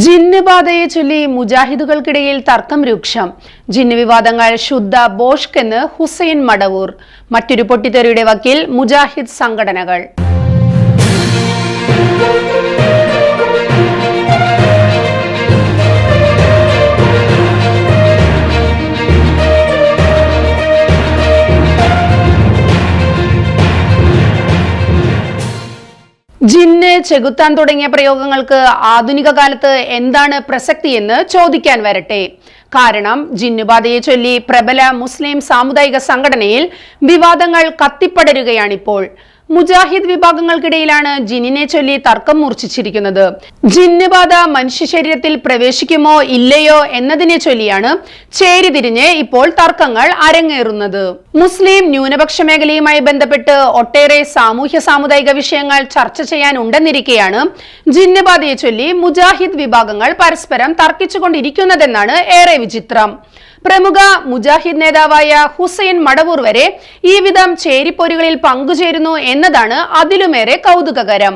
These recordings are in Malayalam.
ജിന്ന് ബാധയെ ചൊല്ലി മുജാഹിദുകൾക്കിടയിൽ തർക്കം രൂക്ഷം. ജിന്ന് വിവാദങ്ങൾ ശുദ്ധ ബോഷ്ക് എന്ന് ഹുസൈൻ മടവൂർ. മറ്റൊരു പൊട്ടിത്തെറിയുടെ വക്കീൽ മുജാഹിദ് സംഘടനകൾ. ജിന്ന് ചെകുത്താൻ തുടങ്ങിയ പ്രയോഗങ്ങൾക്ക് ആധുനിക കാലത്ത് എന്താണ് പ്രസക്തി എന്ന് ചോദിക്കാൻ വരട്ടെ. കാരണം ജിന്നുബാധയെ ചൊല്ലി പ്രബല മുസ്ലിം സാമുദായിക സംഘടനയിൽ വിവാദങ്ങൾ കത്തിപ്പടരുകയാണിപ്പോൾ. മുജാഹിദ് വിഭാഗങ്ങൾക്കിടയിലാണ് ജിന്നിനെ ചൊല്ലി തർക്കം മൂർച്ഛിച്ചിരിക്കുന്നത്. ജിന്നുബാധ മനുഷ്യ ശരീരത്തിൽ പ്രവേശിക്കുമോ ഇല്ലയോ എന്നതിനെ ചൊല്ലിയാണ് ചേരിതിരിഞ്ഞ് ഇപ്പോൾ തർക്കങ്ങൾ അരങ്ങേറുന്നത്. മുസ്ലിം ന്യൂനപക്ഷ മേഖലയുമായി ബന്ധപ്പെട്ട് ഒട്ടേറെ സാമൂഹ്യ സാമുദായിക വിഷയങ്ങൾ ചർച്ച ചെയ്യാനുണ്ടെന്നിരിക്കെയാണ് ജിന്നുബാധയെ ചൊല്ലി മുജാഹിദ് വിഭാഗങ്ങൾ പരസ്പരം തർക്കിച്ചുകൊണ്ടിരിക്കുന്നതെന്നാണ് ഏറെ വിചിത്രം. പ്രമുഖ മുജാഹിദ് നേതാവായ ഹുസൈൻ മടവൂർ വരെ ഈ വിധം ചേരിപ്പോരുകളിൽ പങ്കുചേരുന്നു എന്നതാണ് അതിലുമേറെ കൗതുകകരം.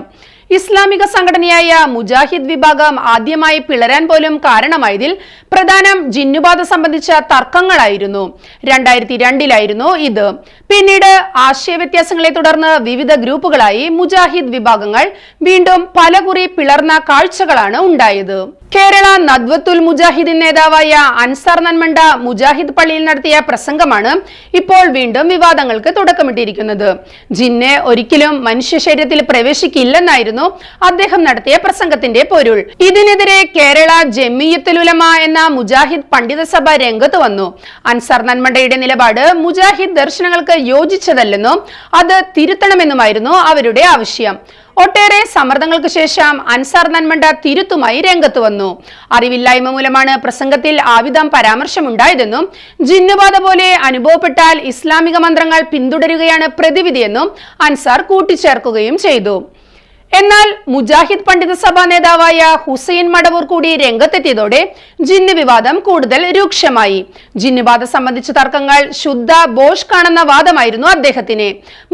ഇസ്ലാമിക സംഘടനയായ മുജാഹിദ് വിഭാഗം ആദ്യമായി പിളരാൻ പോലും കാരണമായതിൽ പ്രധാനം ജിന്നുബാധ സംബന്ധിച്ച തർക്കങ്ങളായിരുന്നു. രണ്ടായിരത്തി രണ്ടിലായിരുന്നു ഇത്. പിന്നീട് ആശയവ്യത്യാസങ്ങളെ തുടർന്ന് വിവിധ ഗ്രൂപ്പുകളായി മുജാഹിദ് വിഭാഗങ്ങൾ വീണ്ടും പലകുറി പിളർന്ന കാഴ്ചകളാണ് ഉണ്ടായത്. കേരള നദ്വത്തുൽ മുജാഹിദിൻ നേതാവായ അൻസാർ നന്മണ്ട മുജാഹിദ് പള്ളിയിൽ നടത്തിയ പ്രസംഗമാണ് ഇപ്പോൾ വീണ്ടും വിവാദങ്ങൾക്ക് തുടക്കമിട്ടിരിക്കുന്നത്. ജിന്നെ ഒരിക്കലും മനുഷ്യ ശരീരത്തിൽ പ്രവേശിക്കില്ലെന്നായിരുന്നു അദ്ദേഹം നടത്തിയ പ്രസംഗത്തിന്റെ പൊരുൾ. ഇതിനെതിരെ കേരള ജമിയത്തുൽ ഉലമ എന്ന മുജാഹിദ് പണ്ഡിതസഭ രംഗത്ത് വന്നു. അൻസാർ നന്മണ്ടയുടെ നിലപാട് മുജാഹിദ് ദർശനങ്ങൾക്ക് യോജിച്ചതല്ലെന്നും അത് തിരുത്തണമെന്നുമായിരുന്നു അവരുടെ ആവശ്യം. ഒട്ടേറെ സമ്മർദ്ദങ്ങൾക്ക് ശേഷം അൻസാർ നന്മണ്ട തിരുത്തുമായി രംഗത്ത് വന്നു. അറിവില്ലായ്മ മൂലമാണ് പ്രസംഗത്തിൽ ആവിധം പരാമർശമുണ്ടായതെന്നും ജിന്നുബാധ പോലെ അനുഭവപ്പെട്ടാൽ ഇസ്ലാമിക മന്ത്രങ്ങൾ പിന്തുടരുകയാണ് പ്രതിവിധിയെന്നും അൻസാർ കൂട്ടിച്ചേർക്കുകയും ചെയ്തു. എന്നാൽ മുജാഹിദ് പണ്ഡിത സഭാ നേതാവായ ഹുസൈൻ മടവൂർ കൂടി രംഗത്തെത്തിയതോടെ ജിന്ന് വിവാദം കൂടുതൽ രൂക്ഷമായി. ജിന്നുബാധ സംബന്ധിച്ച തർക്കങ്ങൾ ശുദ്ധ ബോഷ് കാണുന്ന വാദമായിരുന്നു അദ്ദേഹത്തിന്.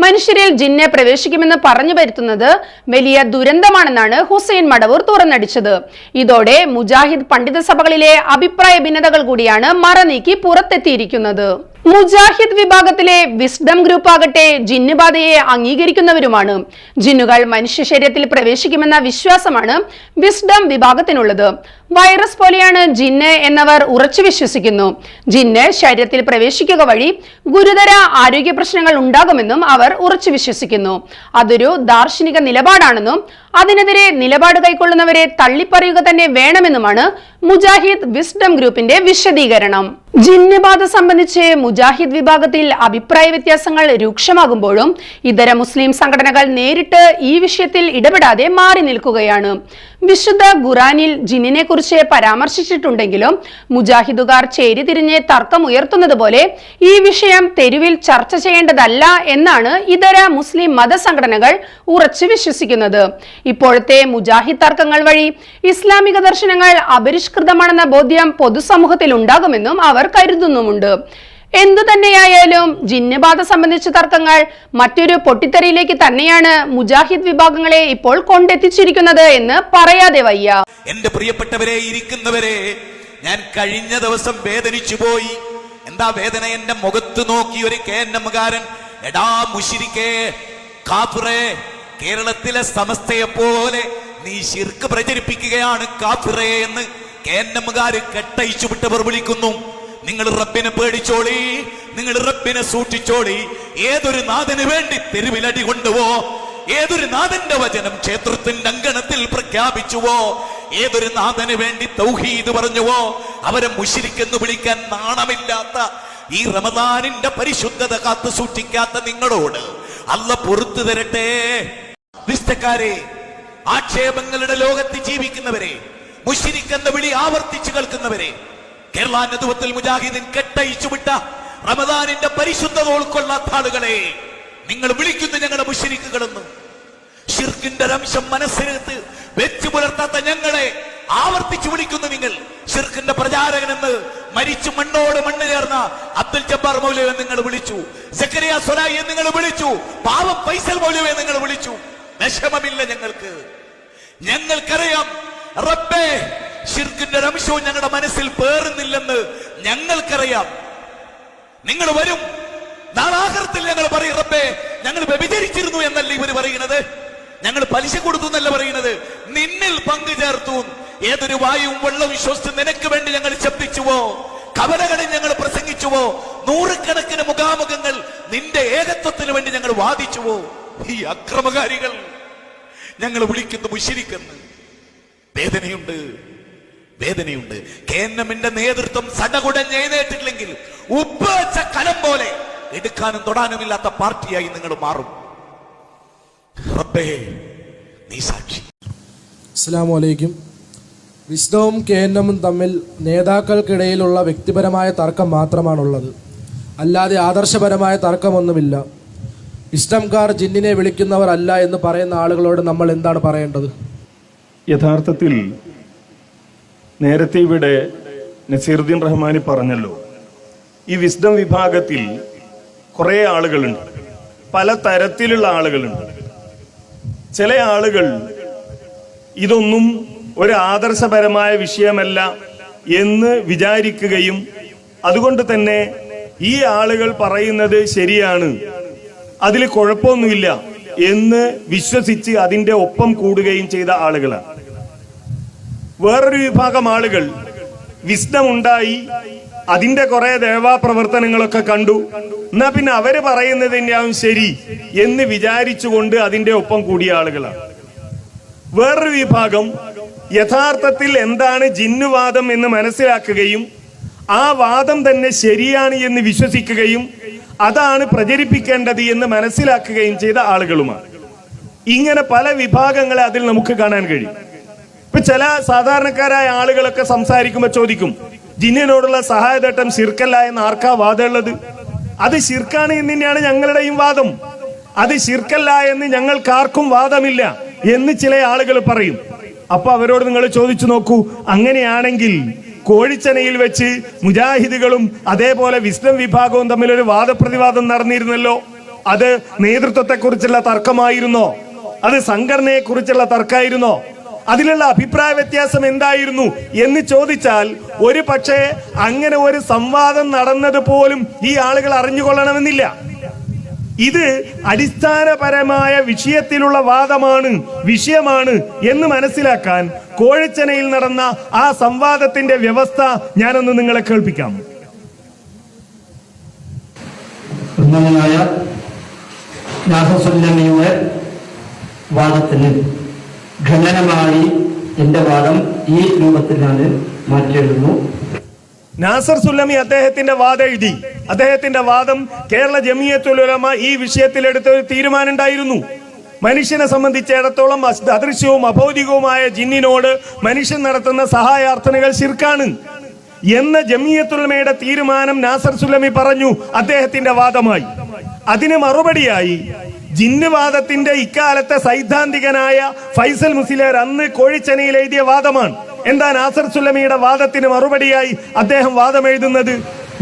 മനുഷ്യരിൽ ജിന്നെ പ്രവേശിക്കുമെന്ന് പറഞ്ഞു വരുത്തുന്നത് വലിയ ദുരന്തമാണെന്നാണ് ഹുസൈൻ മടവൂർ തുറന്നടിച്ചത്. ഇതോടെ മുജാഹിദ് പണ്ഡിത സഭകളിലെ അഭിപ്രായ ഭിന്നതകൾ കൂടിയാണ് മറനീക്കി പുറത്തെത്തിയിരിക്കുന്നത്. മുജാഹിദ് വിഭാഗത്തിലെ വിസ്ഡം ഗ്രൂപ്പ് ആകട്ടെ ജിന്നുബാധയെ അംഗീകരിക്കുന്നവരുമാണ്. ജിന്നുകൾ മനുഷ്യ ശരീരത്തിൽ പ്രവേശിക്കുമെന്ന വിശ്വാസമാണ് വിസ്ഡം വിഭാഗത്തിനുള്ളത്. വൈറസ് പോലെയാണ് ജിന്ന് എന്നവർ ഉറച്ചു വിശ്വസിക്കുന്നു. ജിന്ന് ശരീരത്തിൽ പ്രവേശിക്കുക വഴി ഗുരുതര ആരോഗ്യ പ്രശ്നങ്ങൾ ഉണ്ടാകുമെന്നും അവർ ഉറച്ചു വിശ്വസിക്കുന്നു. അതൊരു ദാർശനിക നിലപാടാണെന്നും അതിനെതിരെ നിലപാട് കൈക്കൊള്ളുന്നവരെ തള്ളിപ്പറയുക തന്നെ വേണമെന്നുമാണ് മുജാഹിദ് വിസ്ഡം ഗ്രൂപ്പിന്റെ വിശദീകരണം. ജിന്നുബാധ സംബന്ധിച്ച് മുജാഹിദ് വിഭാഗത്തിൽ അഭിപ്രായ വ്യത്യാസങ്ങൾ രൂക്ഷമാകുമ്പോഴും ഇതര മുസ്ലിം സംഘടനകൾ നേരിട്ട് ഈ വിഷയത്തിൽ ഇടപെടാതെ മാറി നിൽക്കുകയാണ്. വിശുദ്ധ ഖുറാനിൽ ജിന്നിനെ കുറിച്ച് പരാമർശിച്ചിട്ടുണ്ടെങ്കിലും മുജാഹിദുകാർ ചേരിതിരിഞ്ഞ് തർക്കമുയർത്തുന്നത് പോലെ ഈ വിഷയം തെരുവിൽ ചർച്ച ചെയ്യേണ്ടതല്ല എന്നാണ് ഇതര മുസ്ലിം മതസംഘടനകൾ ഉറച്ചു വിശ്വസിക്കുന്നത്. ഇപ്പോഴത്തെ മുജാഹിദ് തർക്കങ്ങൾ വഴി ഇസ്ലാമിക ദർശനങ്ങൾ അപരിഷ്കൃതമാണെന്ന ബോധ്യം പൊതുസമൂഹത്തിൽ ഉണ്ടാകുമെന്നും അവർ കരുതുന്നുമുണ്ട്. എന്തു തന്നെയായാലും ജിന്നബാധ സംബന്ധിച്ച തർക്കങ്ങൾ മറ്റൊരു പൊട്ടിത്തെറിയിലേക്ക് തന്നെയാണ് മുജാഹിദ് വിഭാഗങ്ങളെ ഇപ്പോൾ കൊണ്ടെത്തിച്ചിരിക്കുന്നത് എന്ന് പറയാതെ വയ്യ. എന്റെ പ്രിയപ്പെട്ടവരെ ഇരിക്കുന്നവരെ ഞാൻ കഴിഞ്ഞ ദിവസം വേദനിച്ചു പോയി. എന്താ വേദന? എന്റെ മുഖത്ത് നോക്കി ഒരു കേന്നമ്മുകാരൻ എടാ മുഷിരിക്കേ കാഫിറേ കേരളത്തിലെ സമസ്തയെ പോലെ നീ ശിർക്ക് പ്രചരിപ്പിക്കുകയാണ് കാഫിറേ എന്ന് കേന്നമ്മുകാര് കെട്ടയിച്ചു വിട്ടവർ വിളിക്കുന്നു. നിങ്ങൾ റബ്ബിനെ പേടിച്ചോളി നിങ്ങൾ റബ്ബിനെ സൂക്ഷിച്ചോളി. ഏതൊരു നാഥന് വേണ്ടി തെരുവിലടി കൊണ്ടുവോ ഏതൊരു നാഥന്റെ വചനം ക്ഷേത്രത്തിന്റെ അങ്കണത്തിൽ പ്രഖ്യാപിച്ചുവോ ഏതൊരു നാഥന് വേണ്ടി തൗഹീദ് പറഞ്ഞുവോ അവരെ മുഷിരിക്കെന്ന് വിളിക്കാൻ നാണമില്ലാത്ത ഈ റമദാനിന്റെ പരിശുദ്ധത കാത്തു സൂക്ഷിക്കാത്ത നിങ്ങളോട് അല്ല പൊറത്തു തരട്ടെ. നിസ്തക്കാരെ ആക്ഷേപങ്ങളുടെ ലോകത്ത് ജീവിക്കുന്നവരെ മുഷിരിക്കെന്ന വിളി ആവർത്തിച്ചു കേൾക്കുന്നവരെ കേരള നേതൃത്വത്തിൽ മുജാഹിദിൻ കെട്ടയിച്ചു വിട്ട റമദാനിന്റെ പരിശുദ്ധത ഉൾക്കൊള്ളാത്ത ആളുകളെ നിങ്ങൾ വിളിക്കുന്നു ഞങ്ങളെ മുഷരിക്കുകളെന്ന്. ഷിർക്കിന്റെ രംശം മനസ്സിനകത്ത് വെച്ചു പുലർത്താത്ത ഞങ്ങളെ ആവർത്തിച്ചു വിളിക്കുന്നു നിങ്ങൾ. ഷിർക്കിന്റെ പ്രചാരകനെന്ന് മരിച്ചു മണ്ണോട് മണ്ണ് ചേർന്ന അബ്ദുൽ ജബ്ബാർ മൗലവെ നിങ്ങൾ വിളിച്ചു. സക്കരിയ സൊലായി നിങ്ങൾ വിളിച്ചു. പാവം ഫൈസൽ മൗലവെ നിങ്ങൾ വിളിച്ചു. വിഷമമില്ല ഞങ്ങൾക്ക്. ഞങ്ങൾക്കറിയാം റബ്ബേ ഷിർക്കിന്റെ രംശവും ഞങ്ങളുടെ മനസ്സിൽ പേറുന്നില്ലെന്ന് ഞങ്ങൾക്കറിയാം. നിങ്ങൾ വരും. നാളാഹൃത്തിൽ ഞങ്ങൾ പറയും റബ്ബേ ഞങ്ങൾ വ്യഭിചരിച്ചിരുന്നു എന്നല്ല ഇവർ പറയുന്നത്? ഞങ്ങൾ പലിശ കൊടുത്തു എന്നല്ല പറയുന്നത്? നിന്നിൽ പങ്കു ചേർത്തു. ഏതൊരു വായുവും വെള്ളവും ശ്വസിച്ച് നിനക്ക് വേണ്ടി ഞങ്ങൾ ശബ്ദിച്ചുവോ? കവലകളിൽ ഞങ്ങൾ പ്രസംഗിച്ചുവോ? നൂറുകണക്കിന് മുഖാമുഖങ്ങൾ നിന്റെ ഏകത്വത്തിന് വേണ്ടി ഞങ്ങൾ വാദിച്ചുവോ? ഈ അക്രമകാരികൾ ഞങ്ങൾ വിളിക്കുന്നു മുഷിരിക്കുന്നു. വേദനയുണ്ട്. വേദനയുണ്ട്. കെ എൻ എമ്മിന്റെ നേതൃത്വം സടകുടഞ്ഞ് എഴുന്നേറ്റില്ലെങ്കിൽ ഉപ്പ് വെച്ച കലം പോലെ എടുക്കാനും തൊടാനുമില്ലാത്ത പാർട്ടിയായി നിങ്ങൾ മാറും. റബ്ബേ നീ സാക്ഷി. അസ്സാം വലൈക്കും വിസ്ഡവും കെ എൻ എമ്മും തമ്മിൽ നേതാക്കൾക്കിടയിലുള്ള വ്യക്തിപരമായ തർക്കം മാത്രമാണുള്ളത്. അല്ലാതെ ആദർശപരമായ തർക്കമൊന്നുമില്ല. ഇഷ്ടംകാർ ജിന്നിനെ വിളിക്കുന്നവർ അല്ല എന്ന് പറയുന്ന ആളുകളോട് നമ്മൾ എന്താണ് പറയേണ്ടത്? യഥാർത്ഥത്തിൽ നേരത്തെ ഇവിടെ നസീറുദ്ദീൻ റഹ്മാനി പറഞ്ഞല്ലോ ഈ വിസ്ഡം വിഭാഗത്തിൽ കുറേ ആളുകളുണ്ട് പല തരത്തിലുള്ള ആളുകളുണ്ട്. ചില ആളുകൾ ഇതൊന്നും ഒരു ആദർശപരമായ വിഷയമല്ല എന്ന് വിചാരിക്കുകയും അതുകൊണ്ട് തന്നെ ഈ ആളുകൾ പറയുന്നത് ശരിയാണ് അതിൽ കുഴപ്പമൊന്നുമില്ല എന്ന് വിശ്വസിച്ച് അതിന്റെ ഒപ്പം കൂടുകയും ചെയ്ത ആളുകളാണ്. വേറൊരു വിഭാഗം ആളുകൾ വിസ്ഡം അതിന്റെ കുറെ ദേവാപ്രവർത്തനങ്ങളൊക്കെ കണ്ടു. എന്നാ പിന്നെ അവർ പറയുന്നത് തന്നെയാവും ശരി എന്ന് വിചാരിച്ചുകൊണ്ട് അതിന്റെ ഒപ്പം കൂടിയ ആളുകളാണ്. വേറൊരു വിഭാഗം യഥാർത്ഥത്തിൽ എന്താണ് ജിന്നുവാദം എന്ന് മനസ്സിലാക്കുകയും ആ വാദം തന്നെ ശരിയാണ് എന്ന് വിശ്വസിക്കുകയും അതാണ് പ്രചരിപ്പിക്കേണ്ടത് എന്ന് മനസ്സിലാക്കുകയും ചെയ്ത ആളുകളുമാണ്. ഇങ്ങനെ പല വിഭാഗങ്ങളെ അതിൽ നമുക്ക് കാണാൻ കഴിയും. ഇപ്പൊ ചില സാധാരണക്കാരായ ആളുകളൊക്കെ സംസാരിക്കുമ്പോൾ ചോദിക്കും ജിന്നിനോടുള്ള സഹായതട്ടം ശിർക്കല്ല എന്ന് ആർക്കാ വാദമുള്ളത്? അത് ശിർക്കാണ് എന്ന് തന്നെയാണ് ഞങ്ങളുടെയും വാദം. അത് ശിർക്കല്ല എന്ന് ഞങ്ങൾക്കാർക്കും വാദമില്ല എന്ന് ചില ആളുകൾ പറയും. അപ്പൊ അവരോട് നിങ്ങൾ ചോദിച്ചു നോക്കൂ അങ്ങനെയാണെങ്കിൽ കോഴിച്ചനയിൽ വെച്ച് മുജാഹിദുകളും അതേപോലെ വിസ്ലം വിഭാഗവും തമ്മിൽ ഒരു വാദപ്രതിവാദം നടന്നിരുന്നല്ലോ? അത് നേതൃത്വത്തെക്കുറിച്ചുള്ള തർക്കമായിരുന്നോ? അത് സംഘടനയെ കുറിച്ചുള്ള തർക്കമായിരുന്നോ? അതിലുള്ള അഭിപ്രായ വ്യത്യാസം എന്തായിരുന്നു എന്ന് ചോദിച്ചാൽ ഒരു പക്ഷേ അങ്ങനെ ഒരു സംവാദം നടന്നത് പോലും ഈ ആളുകൾ അറിഞ്ഞുകൊള്ളണമെന്നില്ല. ഇത് അടിസ്ഥാനപരമായ വിഷയത്തിലുള്ള വാദമാണ് വിഷയമാണ് എന്ന് മനസ്സിലാക്കാൻ കോഴിച്ചനയിൽ നടന്ന ആ സംവാദത്തിന്റെ വ്യവസ്ഥ ഞാനൊന്ന് നിങ്ങളെ കേൾപ്പിക്കാം. വാദത്തിന് ഖണ്ഡനമായി എന്റെ വാദം ഈ രൂപത്തിൽ ഞാൻ മാറ്റിയെഴുതുന്നു. നാസർ സുല്ലമി അദ്ദേഹത്തിന്റെ വാദം എഴുതി. അദ്ദേഹത്തിന്റെ വാദം കേരള ജമിയത്തുലമ ഈ വിഷയത്തിൽ എടുത്ത ഒരു തീരുമാനം ഉണ്ടായിരുന്നു മനുഷ്യനെ സംബന്ധിച്ചിടത്തോളം അദൃശ്യവും അഭൗതികവുമായ ജിന്നിനോട് മനുഷ്യൻ നടത്തുന്ന സഹായാർത്ഥനകൾ ശിർക്കാണ്. എന്ന ജമിയത്തുലമയുടെ തീരുമാനം നാസർ സുല്ലമി പറഞ്ഞു അദ്ദേഹത്തിന്റെ വാദമായി. അതിന് മറുപടിയായി ജിന്നുവാദത്തിന്റെ ഇക്കാലത്തെ സൈദ്ധാന്തികനായ ഫൈസൽ മുസിലേർ അന്ന് കോഴിച്ചനയിൽ എഴുതിയ വാദമാണ്. എന്താ നാസർ സുലമിയുടെ വാദത്തിന് മറുപടിയായി അദ്ദേഹം വാദം എഴുതുന്നത്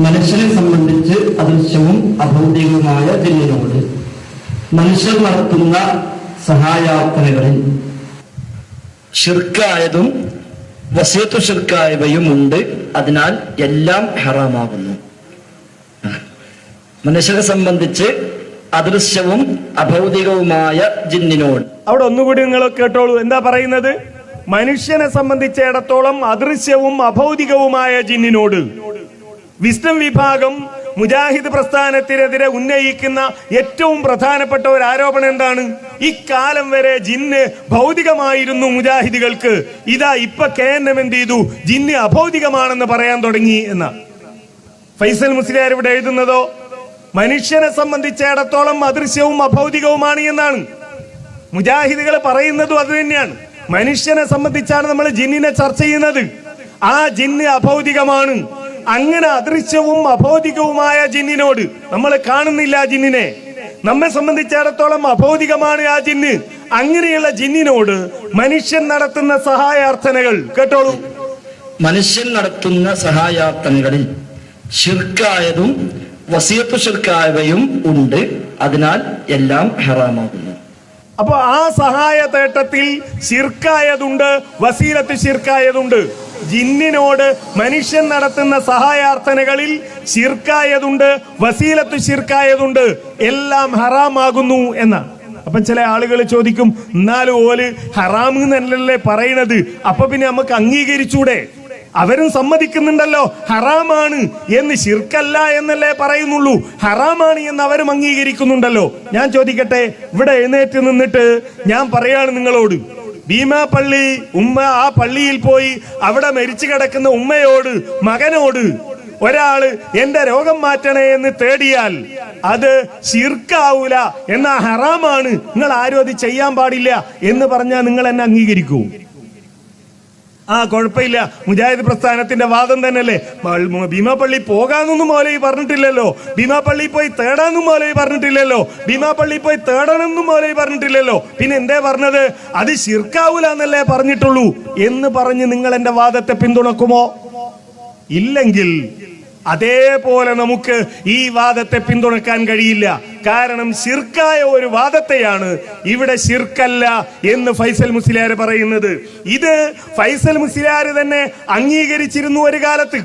മനുഷ്യനെ സംബന്ധിച്ച് അദൃശ്യവും അഭൗതികവുമായ ജിന്നിനോട് മനുഷ്യർ നടത്തുന്ന സഹായാർത്ഥനകളിൽ ഷിർക്കായതും വസീത്തു ഷിർക്കായവയും ഉണ്ട് അതിനാൽ എല്ലാം ഹറാമാകുന്നു. മനുഷ്യരെ സംബന്ധിച്ച് അദൃശ്യവും അഭൗതികവുമായ ജിന്നിനോട്. അവിടെ ഒന്നുകൂടി നിങ്ങൾ കേട്ടോളൂ. എന്താ പറയുന്നത്? മനുഷ്യനെ സംബന്ധിച്ചിടത്തോളം അദൃശ്യവും അഭൗതികവുമായ ജിന്നിനോട്. വിസ്ഡം വിഭാഗം മുജാഹിദ് പ്രസ്ഥാനത്തിനെതിരെ ഉന്നയിക്കുന്ന ഏറ്റവും പ്രധാനപ്പെട്ട ഒരു ആരോപണം എന്താണ്? ഇക്കാലം വരെ ജിന്ന് ഭൗതികമായിരുന്നു മുജാഹിദികൾക്ക്. ഇതാ ഇപ്പൊ കെ എൻ എം എന്ത് ചെയ്തു? ജിന്ന് അഭൗതികമാണെന്ന് പറയാൻ തുടങ്ങി എന്ന. ഫൈസൽ മുസ്ലിയാർ ഇവിടെ എഴുതുന്നതോ? മനുഷ്യനെ സംബന്ധിച്ചിടത്തോളം അദൃശ്യവും അഭൗതികവുമാണ് എന്നാണ്. മുജാഹിദികൾ പറയുന്നതും അത് തന്നെയാണ്. മനുഷ്യനെ സംബന്ധിച്ചാണ് നമ്മൾ ജിന്നിനെ ചർച്ച ചെയ്യുന്നത്. ആ ജിന്ന് അഭൗതികമാണ്. അങ്ങനെ അദൃശ്യവും അഭൗതികവുമായ ജിന്നിനോട് നമ്മൾ കാണുന്നില്ല ജിന്നിനെ. നമ്മെ സംബന്ധിച്ചിടത്തോളം അഭൗതികമാണ് ആ ജിന്ന്. അങ്ങനെയുള്ള ജിന്നിനോട് മനുഷ്യൻ നടത്തുന്ന സഹായാർത്ഥനകൾ കേട്ടോളൂ. മനുഷ്യൻ നടത്തുന്ന സഹായാർത്ഥനകളിൽ ഷിർക്കായതും വസിയത്തു ശുൽക്കായവയും ഉണ്ട്. അതിനാൽ എല്ലാം ഹെറാമാകുന്നു. അപ്പൊ ആ സഹായ തേട്ടത്തിൽ ശിർക്കായതുണ്ട് വസീലത്ത് ശിർക്കായതുണ്ട്. ജിന്നിനോട് മനുഷ്യൻ നടത്തുന്ന സഹായാർത്ഥനകളിൽ ശിർക്കായതുണ്ട് വസീലത്ത് ശിർക്കായതുണ്ട്. എല്ലാം ഹറാമാകുന്നു എന്നാണ്. അപ്പം ചില ആളുകൾ ചോദിക്കും എന്നാലും ഓൽ ഹറാം എന്നല്ലേ പറയണത്? അപ്പൊ പിന്നെ നമുക്ക് അംഗീകരിച്ചൂടെ? അവരും സമ്മതിക്കുന്നുണ്ടല്ലോ. ഹറാമാണ് എന്ന് ശിർക്കല്ല എന്നല്ലേ പറയുന്നുള്ളൂ. ഹറാമാണ് എന്ന് അവരും അംഗീകരിക്കുന്നുണ്ടല്ലോ. ഞാൻ ചോദിക്കട്ടെ ഇവിടെ എഴുന്നേറ്റ് നിന്നിട്ട് ഞാൻ പറയാണ് നിങ്ങളോട്. ഭീമാ പള്ളി ഉമ്മ ആ പള്ളിയിൽ പോയി അവിടെ മരിച്ചു കിടക്കുന്ന ഉമ്മയോട് മകനോട് ഒരാൾ എന്റെ രോഗം മാറ്റണേ എന്ന് തേടിയാൽ അത് ശിർക്കാവൂല എന്നാ ഹറാമാണ്. നിങ്ങൾ ആരും അത് ചെയ്യാൻ പാടില്ല എന്ന് പറഞ്ഞാൽ നിങ്ങൾ എന്നെ അംഗീകരിക്കൂ. ആ കുഴപ്പമില്ല. മുജാഹിദ് പ്രസ്ഥാനത്തിന്റെ വാദം തന്നെയല്ലേ? ഭീമാപ്പള്ളി പോകാനൊന്നും മൗലവി പറഞ്ഞിട്ടില്ലല്ലോ. ഭീമാപ്പള്ളി പോയി തേടാനും മൗലവി പറഞ്ഞിട്ടില്ലല്ലോ. ഭീമാപ്പള്ളി പോയി തേടണമെന്നും മൗലവി പറഞ്ഞിട്ടില്ലല്ലോ. പിന്നെ എന്തേ പറഞ്ഞത്? അത് ശിർക്കാവൂല എന്നല്ലേ പറഞ്ഞിട്ടുള്ളൂ എന്ന് പറഞ്ഞ് നിങ്ങൾ എന്റെ വാദത്തെ പിന്തുണക്കുമോ? ഇല്ലെങ്കിൽ അതേപോലെ നമുക്ക് ഈ വാദത്തെ പിന്തുണക്കാൻ കഴിയില്ല. കാരണം ശിർക്കായ ഒരു വാദത്തെയാണ് ഇവിടെ ശിർക്കല്ല എന്ന് ഫൈസൽ മുസ്ലിയാർ പറയുന്നത്. ഇത് ഫൈസൽ മുസ്ലിയാർ തന്നെ അംഗീകരിച്ചിരുന്നു ഒരു കാലത്ത്.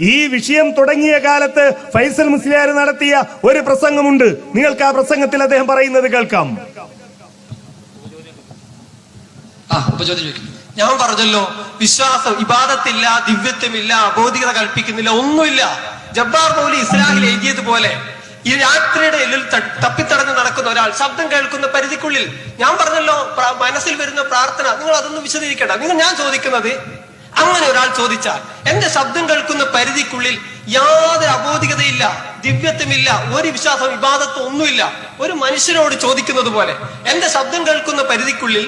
ഈ വിഷയം തുടങ്ങിയ കാലത്ത് ഫൈസൽ മുസ്ലിയാർ നടത്തിയ ഒരു പ്രസംഗമുണ്ട്. നിങ്ങൾക്ക് ആ പ്രസംഗത്തിൽ അദ്ദേഹം പറയുന്നത് കേൾക്കാം. ആ ചോദ്യം ചോദിക്കുന്നു. ഞാൻ പറഞ്ഞല്ലോ വിശ്വാസം ഇബാദത്തില്ല ദിവ്യത്വമില്ല അബോധികത കൽപ്പിക്കുന്നില്ല ഒന്നുമില്ല. ജബ്ബാർ മൗലി ഇസ്ലാഹിൽ എഴുതിയതുപോലെ ഈ രാത്രിയുടെ എല്ലിൽ തപ്പിത്തടഞ്ഞ് നടക്കുന്ന ഒരാൾ ശബ്ദം കേൾക്കുന്ന പരിധിക്കുള്ളിൽ ഞാൻ പറഞ്ഞല്ലോ മനസ്സിൽ വരുന്ന പ്രാർത്ഥന നിങ്ങൾ അതൊന്നും വിശദീകരിക്കണ്ട. നിങ്ങൾ ഞാൻ ചോദിക്കുന്നത് അങ്ങനെ ഒരാൾ ചോദിച്ചാൽ എന്റെ ശബ്ദം കേൾക്കുന്ന പരിധിക്കുള്ളിൽ യാതൊരു അബോധികതയില്ല ദിവ്യത്വമില്ല ഒരു വിശ്വാസം വിവാദത്വം ഒന്നുമില്ല. ഒരു മനുഷ്യനോട് ചോദിക്കുന്നത് പോലെ എന്റെ ശബ്ദം കേൾക്കുന്ന പരിധിക്കുള്ളിൽ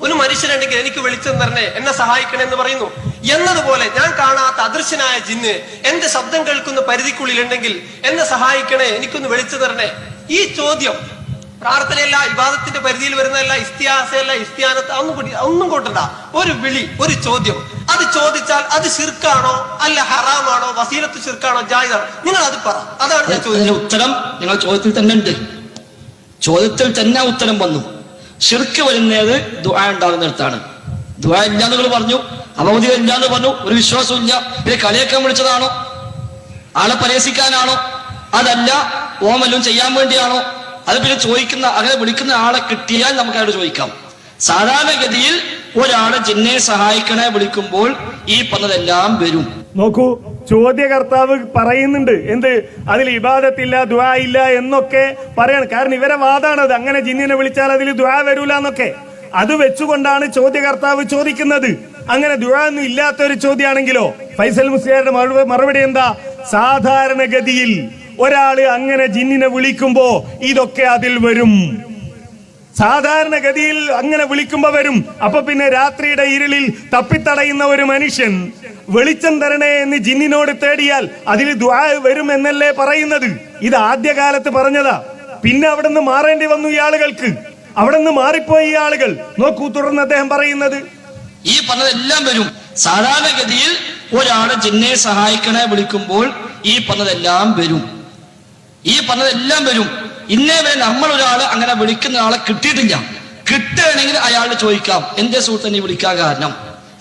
ഒരു മനുഷ്യനുണ്ടെങ്കിൽ എനിക്ക് വെളിച്ചം തരണേ എന്നെ സഹായിക്കണേ എന്ന് പറയുന്നു. എന്നതുപോലെ ഞാൻ കാണാത്ത അദൃശ്യനായ ജിന്ന് എന്റെ ശബ്ദം കേൾക്കുന്ന പരിധിക്കുള്ളിൽ ഉണ്ടെങ്കിൽ എന്നെ സഹായിക്കണേ എനിക്കൊന്ന് വെളിച്ചം തരണേ. ഈ ചോദ്യം പ്രാർത്ഥനയല്ല വിവാദത്തിന്റെ പരിധിയിൽ വരുന്നതല്ല ഇസ്തിഹാസയല്ല ഇസ്തിയാനത്ത് ഒന്നും കൂടി ഒന്നും കൂട്ടണ്ട ഒരു വിളി ഒരു ചോദ്യം. അത് ചോദിച്ചാൽ അത് ശിർക്കാണോ അല്ല ഹറാമാണോ വസീലത്ത് ശിർക്കാണോ ജായിദാണോ? നിങ്ങൾ അത് പറ. അതാണ് ഞാൻ ചോദിച്ചത്. ഉത്തരം നിങ്ങൾ ചോദ്യത്തിൽ തന്നെ ഉണ്ട്. ചോദ്യത്തിൽ തന്നെ ഉത്തരം വന്നു. ഷിർക്ക് വരുന്നത് ദുആ ഉണ്ടാകുന്നിടത്താണ് ദുആ ഇല്ല നിങ്ങൾ പറഞ്ഞു. അവധി ഇല്ല എന്ന് പറഞ്ഞു. ഒരു വിശ്വാസവും ഇല്ല പിന്നെ കലയൊക്കെ വിളിച്ചതാണോ? ആളെ പരിഹസിക്കാനാണോ അതല്ല ഓമല്ലും ചെയ്യാൻ വേണ്ടിയാണോ? അത് പിന്നെ ചോദിക്കുന്ന അങ്ങനെ വിളിക്കുന്ന ആളെ കിട്ടിയാൽ നമുക്ക് അയാളോട് ചോദിക്കാം. സാധാരണഗതിയിൽ ഒരാളെ ജിന്നെ സഹായിക്കണേ വിളിക്കുമ്പോൾ ഈ പറഞ്ഞതെല്ലാം വരും. നോക്കൂ ചോദ്യകർത്താവ് പറയുന്നുണ്ട്. എന്ത്? അതിൽ ഇബാദത്തില്ല ദ്വാ ഇല്ല എന്നൊക്കെ പറയണം. കാരണം ഇവരെ വാദാണ് അത്. അങ്ങനെ ജിന്നിനെ വിളിച്ചാൽ അതിൽ ദ്വാ വരൂല എന്നൊക്കെ. അത് വെച്ചുകൊണ്ടാണ് ചോദ്യകർത്താവ് ചോദിക്കുന്നത്. അങ്ങനെ ദുഴ ഒന്നും ഇല്ലാത്ത ഒരു ചോദ്യമാണെങ്കിലോ? ഫൈസൽ മുസ്ലിയാരുടെ മറുപടി എന്താ? സാധാരണഗതിയിൽ ഒരാൾ അങ്ങനെ ജിന്നിനെ വിളിക്കുമ്പോ ഇതൊക്കെ അതിൽ വരും. സാധാരണഗതിയിൽ അങ്ങനെ വിളിക്കുമ്പോ വരും. അപ്പൊ പിന്നെ രാത്രിയുടെ ഇരുളിൽ തപ്പിത്തടയുന്ന ഒരു മനുഷ്യൻ വെളിച്ചം തരണേ എന്ന് ജിന്നിനോട് തേടിയാൽ അതിൽ ദ്വാ വരും എന്നല്ലേ പറയുന്നത്. ഇത് ആദ്യകാലത്ത് പറഞ്ഞതാ. പിന്നെ അവിടെ നിന്ന് മാറേണ്ടി വന്നു ഈ ആളുകൾക്ക്. അവിടെ നിന്ന് മാറിപ്പോയി ഈ ആളുകൾ. നോക്കൂ തുടർന്ന് അദ്ദേഹം പറയുന്നത്. ഈ പറഞ്ഞതെല്ലാം വരും. സാധാരണഗതിയിൽ ഒരാളെ ജിന്നെ സഹായിക്കണേ വിളിക്കുമ്പോൾ ഈ പറഞ്ഞതെല്ലാം വരും. ഈ പറഞ്ഞതെല്ലാം വരും. ഇന്നേ വരെ നമ്മൾ ഒരാൾ അങ്ങനെ വിളിക്കുന്ന ആളെ കിട്ടിയിട്ടില്ല. കിട്ടുകയാണെങ്കിൽ അയാളോട് ചോദിക്കാം എന്റെ സുഹൃത്ത് നീ വിളിക്കാൻ കാരണം?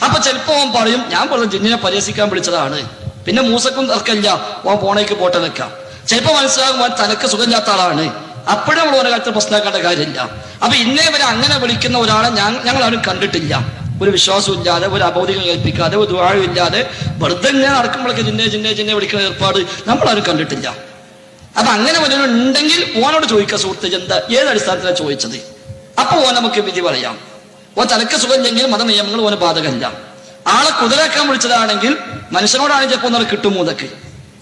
അപ്പൊ ചിലപ്പോ അവൻ പറയും ഞാൻ പറഞ്ഞു ജിന്നിനെ പരിഹസിക്കാൻ വിളിച്ചതാണ്. പിന്നെ മൂസക്കും തർക്കമില്ല ഓൻ പോണേക്ക് പോട്ടെ നിൽക്കാം ചിലപ്പോ മനസ്സിലാകും അവൻ തനക്ക് സുഖമില്ലാത്ത ആളാണ്. അപ്പോഴും നമ്മൾ ഓരോ കാര്യത്തിൽ പ്രശ്നമാക്കേണ്ട കാര്യമില്ല. അപ്പൊ ഇന്നേ വരെ അങ്ങനെ വിളിക്കുന്ന ഒരാളെ ഞങ്ങൾ ആരും കണ്ടിട്ടില്ല. ഒരു വിശ്വാസം ഇല്ലാതെ ഒരു അബോധികം കേൾപ്പിക്കാതെ ഒരു ദ്വാഴം ഇല്ലാതെ വെറുതെ ഇങ്ങനെ നടക്കുമ്പോഴൊക്കെ ജിന്നെ ജിന്നെ ജിന്നെ വിളിക്കുന്ന ഏർപ്പാട് നമ്മളാരും കണ്ടിട്ടില്ല. അപ്പൊ അങ്ങനെ ഒരു ഉണ്ടെങ്കിൽ ഓനോട് ചോദിക്കുക സുഹൃത്ത് ചെന്ത് ഏത് അടിസ്ഥാനത്തിലാണ് ചോദിച്ചത്? അപ്പൊ ഓൻ നമുക്ക് വിധി പറയാം. ഓ തലക്ക് സുഖമില്ലെങ്കിൽ മത നിയമങ്ങൾ ഓന് ബാധകമല്ല. ആളെ കുതിരാക്കാൻ വിളിച്ചതാണെങ്കിൽ മനുഷ്യനോടാണ് ചിലപ്പോൾ ഒന്നും കിട്ടുമോ ഇതൊക്കെ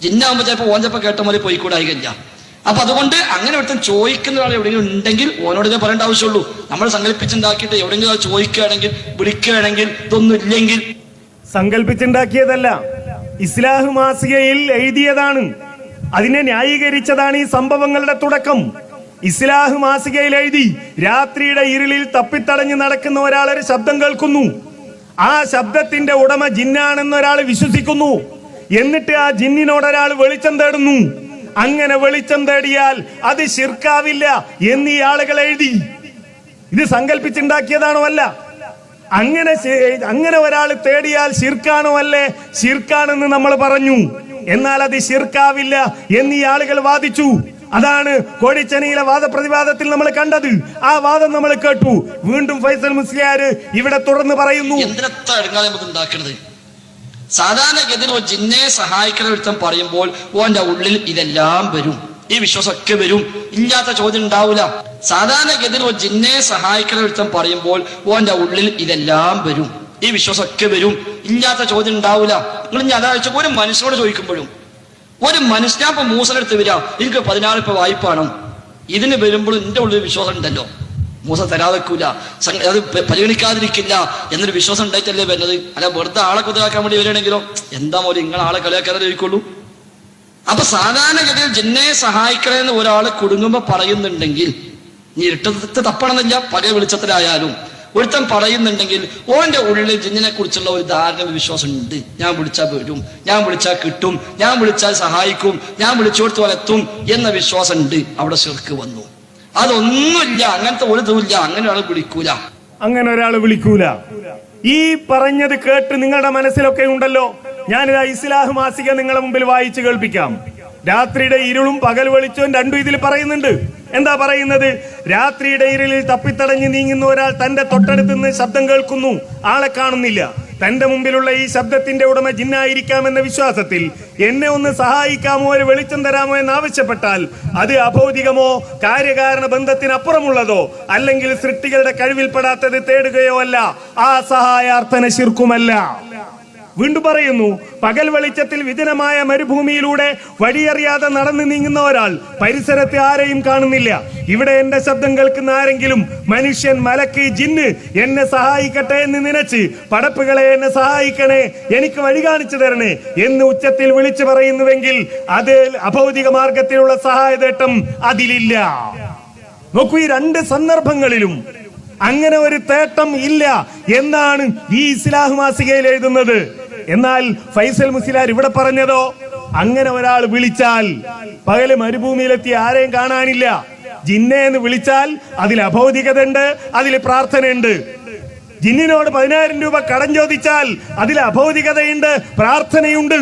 ജിന്നാകുമ്പോൾ ചിലപ്പോൾ ഓൻ ചിലപ്പോൾ കേട്ട കൂടായി കഴിഞ്ഞാ അപ്പൊ അതുകൊണ്ട് അങ്ങനെ ഒരുത്തൻ ചോദിക്കുന്ന ഒരാൾ എവിടെയെങ്കിലും ഉണ്ടെങ്കിൽ ഓനോട് ഞാൻ പറയേണ്ട ആവശ്യമുള്ളൂ. നമ്മൾ സങ്കല്പിച്ചുണ്ടാക്കിയിട്ട് എവിടെയെങ്കിലും ചോദിക്കുകയാണെങ്കിൽ വിളിക്കുകയാണെങ്കിൽ ഇതൊന്നും ഇല്ലെങ്കിൽ. സങ്കല്പിച്ചുണ്ടാക്കിയതല്ല ഇസ്ലാഹ് മാസികയിൽ എഴുതിയതാണ്. അതിനെ ന്യായീകരിച്ചതാണ് ഈ സംഭവങ്ങളുടെ തുടക്കം. ഇസ്ലാഹ് മാസികയിൽ എഴുതി രാത്രിയുടെ ഇരുളിൽ തപ്പിത്തടഞ്ഞു നടക്കുന്ന ഒരാൾ ഒരു ശബ്ദം കേൾക്കുന്നു. ആ ശബ്ദത്തിന്റെ ഉടമ ജിന്നാണെന്ന് ഒരാൾ വിശ്വസിക്കുന്നു. എന്നിട്ട് ആ ജിന്നിനോട് ഒരാൾ വെളിച്ചം തേടുന്നു. അങ്ങനെ വെളിച്ചം തേടിയാൽ അത് ശിർക്കാവില്ല എന്നീ ആളുകൾ എഴുതി. ഇത് സങ്കല്പിച്ചുണ്ടാക്കിയതാണോ അല്ല? അങ്ങനെ അങ്ങനെ ഒരാൾ തേടിയാൽ ശിർക്കാണോ അല്ലേ? ശിർക്കാണെന്ന് നമ്മൾ പറഞ്ഞു. എന്നാൽ അത് ശിർക്കാവില്ല എന്നീ ആളുകൾ വാദിച്ചു. അതാണ് കോടിച്ചനയിലെ വാദപ്രതിവാദത്തിൽ നമ്മൾ കണ്ടത്. ആ വാദം നമ്മൾ കേട്ടു. വീണ്ടും ഫൈസൽ മുസ്ലിയാർ ഇവിടെ തുടർന്ന് പറയുന്നു. സാധാരണഗതിയിൽ ഒരു ജിന്നെ സഹായിക്കുന്ന ഒരുത്തൻ പറയുമ്പോൾ ഓന്റെ ഉള്ളിൽ ഇതെല്ലാം വരും. ഈ വിശ്വാസമൊക്കെ വരും. ഇല്ലാത്ത ചോദ്യം ഉണ്ടാവില്ല സാധാരണഗതിയിൽ ഒരു ജിന്നെ സഹായിക്കുന്ന ഒരുത്തൻ പറയുമ്പോൾ ഓന്റെ ഉള്ളിൽ ഇതെല്ലാം വരും. ഈ വിശ്വാസമൊക്കെ വരും. ഇല്ലാത്ത ചോദ്യം ഉണ്ടാവില്ല നിങ്ങൾ ഞായറാഴ്ച ഒരു മനുഷ്യനോട് ചോദിക്കുമ്പോഴും ഒരു മനുഷ്യ ഞാൻ ഇപ്പൊ മൂസനെടുത്ത് വരാം എനിക്ക് പതിനാറ് ഇപ്പൊ വായ്പാണ്. ഇതിന് വരുമ്പോൾ എന്റെ ഉള്ളിൽ വിശ്വാസം ഉണ്ടല്ലോ. മൂസ തരാതെക്കൂല. അത് പരിഗണിക്കാതിരിക്കില്ല എന്നൊരു വിശ്വാസം ഉണ്ടായിട്ടല്ലേ വരുന്നത്? അല്ല വെറുതെ ആളെ കുതിരാക്കാൻ വേണ്ടി വരികയാണെങ്കിലോ? എന്താ പോലെ നിങ്ങൾ ആളെ കളിയാക്കാതെ ചോദിക്കുള്ളൂ. അപ്പൊ സാധാരണഗതിയിൽ ജിന്നെ സഹായിക്കണമെന്ന് ഒരാൾ കുടുങ്ങുമ്പോ പറയുന്നുണ്ടെങ്കിൽ നീ ഇരുട്ടത്ത് തപ്പണമെന്നില്ല പഴയ വെളിച്ചത്തിലായാലും. ഒരുത്തൻ പറയുന്നുണ്ടെങ്കിൽ ഓന്റെ ഉള്ളിൽ ജിന്നിനെ കുറിച്ചുള്ള ഒരു ധാരണ വിശ്വാസം ഉണ്ട് ഞാൻ വിളിച്ചാൽ വരും ഞാൻ വിളിച്ചാൽ കിട്ടും ഞാൻ വിളിച്ചാൽ സഹായിക്കും ഞാൻ വിളിച്ചോടത്ത് വലത്തും എന്ന വിശ്വാസം ഉണ്ട് അവിടെ ശിർക്ക് വന്നു. അതൊന്നുമില്ല അങ്ങനത്തെ ഒരു ഇതുമില്ല അങ്ങനെ ഒരാൾ വിളിക്കൂല. അങ്ങനെ ഒരാൾ വിളിക്കൂല. ഈ പറഞ്ഞത് കേട്ട് നിങ്ങളുടെ മനസ്സിലൊക്കെ ഉണ്ടല്ലോ. ഞാനിതാ ഇസ്ലാഹ് മാസിക നിങ്ങളുടെ മുമ്പിൽ വായിച്ചു കേൾപ്പിക്കാം. രാത്രിയുടെ ഇരുളും പകൽ വെളിച്ചവും രണ്ടും ഇതിൽ പറയുന്നുണ്ട്. എന്താ പറയുന്നത്? രാത്രിയുടെ ഇരുളിൽ തപ്പിത്തടഞ്ഞ് നീങ്ങുന്ന ഒരാൾ തന്റെ തൊട്ടടുത്ത് നിന്ന് ശബ്ദം കേൾക്കുന്നു. ആളെ കാണുന്നില്ല. തന്റെ മുമ്പിലുള്ള ഈ ശബ്ദത്തിന്റെ ഉടമ ജിന്നായിരിക്കാമെന്ന വിശ്വാസത്തിൽ എന്നെ ഒന്ന് സഹായിക്കാമോ? ഒരു വെളിച്ചം തരാമോ എന്ന് ആവശ്യപ്പെട്ടാൽ അത് അഭൗതികമോ കാര്യകാരണ ബന്ധത്തിനപ്പുറമുള്ളതോ അല്ലെങ്കിൽ സൃഷ്ടികളുടെ കഴിവിൽപ്പെടാത്തത് തേടുകയോ അല്ല. ആ സഹായാർത്ഥന ശിർക്കുമല്ല. വീണ്ടും പറയുന്നു പകൽ വെളിച്ചത്തിൽ വിജനമായ മരുഭൂമിയിലൂടെ വഴിയറിയാതെ നടന്നു നീങ്ങുന്ന ഒരാൾ പരിസരത്തെ ആരെയും കാണുന്നില്ല. ഇവിടെ എന്റെ ശബ്ദം കേൾക്കുന്ന ആരെങ്കിലും മനുഷ്യൻ മലക്ക് ജിന്ന് എന്നെ സഹായിക്കട്ടെ എന്ന് നനച്ച് പടപ്പുകളെ എന്നെ സഹായിക്കണേ എനിക്ക് വഴി കാണിച്ചു തരണേ എന്ന് ഉച്ചത്തിൽ വിളിച്ചു പറയുന്നുവെങ്കിൽ അത് അഭൗതിക മാർഗത്തിലുള്ള സഹായതേട്ടം അതിലില്ല. നോക്കൂ ഈ രണ്ട് സന്ദർഭങ്ങളിലും അങ്ങനെ ഒരു തേട്ടം ഇല്ല എന്നാണ് ഈ ഇസ്ലാഹ് മാസികയിൽ എഴുതുന്നത്. എന്നാൽ ഫൈസൽ മുസിലാർ ഇവിടെ പറഞ്ഞതോ? അങ്ങനെ ഒരാൾ വിളിച്ചാൽ പകൽ മരുഭൂമിയിലെത്തി ആരെയും കാണാനില്ല. ജിന്നെ എന്ന് വിളിച്ചാൽ അതിൽ അഭൗതികത ഉണ്ട് അതിൽ പ്രാർത്ഥനയുണ്ട്. ജിന്നിനോട് പതിനായിരം രൂപ കടം ചോദിച്ചാൽ അതിൽ അഭൗതികതയുണ്ട് പ്രാർത്ഥനയുണ്ട്.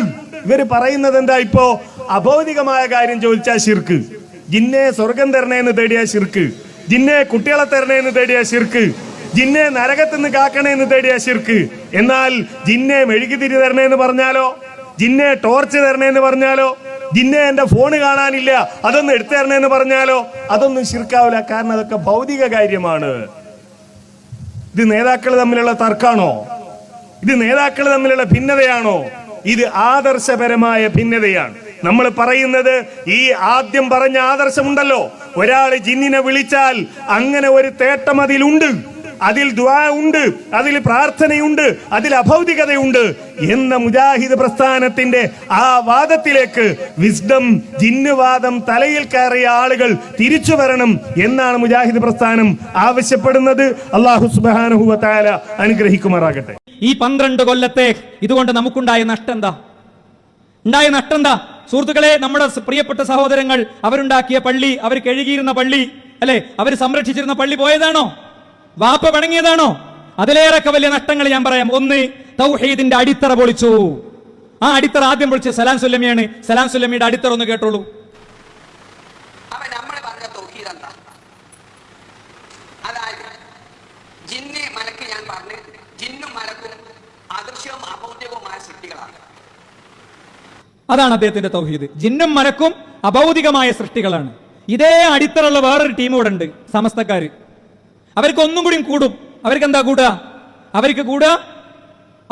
ഇവർ പറയുന്നത് എന്താ ഇപ്പോ? അഭൗതികമായ കാര്യം ചോദിച്ചാൽ ശിർക്ക്. ജിന്നെ സ്വർഗം തരണേന്ന് തേടിയ ശിർക്ക്. ജിന്നെ കുട്ടികളെ തരണേന്ന് തേടിയ ശിർക്ക്. ജിന്നെ നരകത്തുനിന്ന് കാക്കണേന്ന് തേടിയ ശിർക്ക്. എന്നാൽ ജിന്നെ മെഴുകി തിരി തരണേ എന്ന് പറഞ്ഞാലോ? ജിന്നെ ടോർച്ച് തരണേ എന്ന് പറഞ്ഞാലോ? ജിന്നെ എന്റെ ഫോണ് കാണാനില്ല അതൊന്ന് എടുത്തു തരണേ എന്ന് പറഞ്ഞാലോ? അതൊന്നും ശിർക്കാവില്ല കാരണം അതൊക്കെ ഭൗതിക കാര്യമാണ്. ഇത് നേതാക്കൾ തമ്മിലുള്ള തർക്കാണോ? ഇത് നേതാക്കൾ തമ്മിലുള്ള ഭിന്നതയാണോ? ഇത് ആദർശപരമായ ഭിന്നതയാണ്. നമ്മൾ പറയുന്നത് ഈ ആദ്യം പറഞ്ഞ ആദർശമുണ്ടല്ലോ. ഒരാൾ ജിന്നിനെ വിളിച്ചാൽ അങ്ങനെ ഒരു തേട്ടം അതിലുണ്ട്. അതിൽ ദ്വാ ഉണ്ട് അതിൽ പ്രാർത്ഥനയുണ്ട് അതിൽ അഭൗതികതയുണ്ട് എന്ന മുജാഹിദ് പ്രസ്ഥാനത്തിന്റെ ആ വാദത്തിലേക്ക് വിസ്ഡം ജിന്നുവാദം തലയിൽ കയറിയ ആളുകൾ തിരിച്ചു വരണം എന്നാണ് മുജാഹിദ് പ്രസ്ഥാനം ആവശ്യപ്പെടുന്നത്. അള്ളാഹു സുബാനുഹുവ താല അനുഗ്രഹിക്കുമാറാകട്ടെ. ഈ പന്ത്രണ്ട് കൊല്ലത്തെ ഇതുകൊണ്ട് നമുക്കുണ്ടായ നഷ്ടം എന്താ ഉണ്ടായ നഷ്ടം എന്താ സുഹൃത്തുക്കളെ നമ്മുടെ പ്രിയപ്പെട്ട സഹോദരങ്ങൾ അവരുണ്ടാക്കിയ പള്ളി അവർ കഴുകിയിരുന്ന പള്ളി അല്ലെ? അവർ സംരക്ഷിച്ചിരുന്ന പള്ളി പോയതാണോ? വാപ്പ പണങ്ങിയതാണോ അതിലേറെ വലിയ നഷ്ടങ്ങൾ ഞാൻ പറയാം. ഒന്ന് തൗഹീദിന്റെ അടിത്തറ പൊളിച്ചു. ആ അടിത്തറ ആദ്യം പൊളിച്ച് സലാം സുല്ലമിയാണ് സലാം സുല്ലമിയുടെ അടിത്തറ ഒന്ന് കേട്ടോളൂ. അതാണ് അദ്ദേഹത്തിന്റെ തൗഹീദ്. ജിന്നും മലക്കും അഭൗതികമായ സൃഷ്ടികളാണ്. ഇതേ അടിത്തറുള്ള വേറൊരു ടീം ഇവിടെ ഉണ്ട് സമസ്തക്കാര്. അവർക്ക് ഒന്നും കൂടി കൂടും? അവർക്ക് എന്താ കൂടുക അവർക്ക് കൂടുക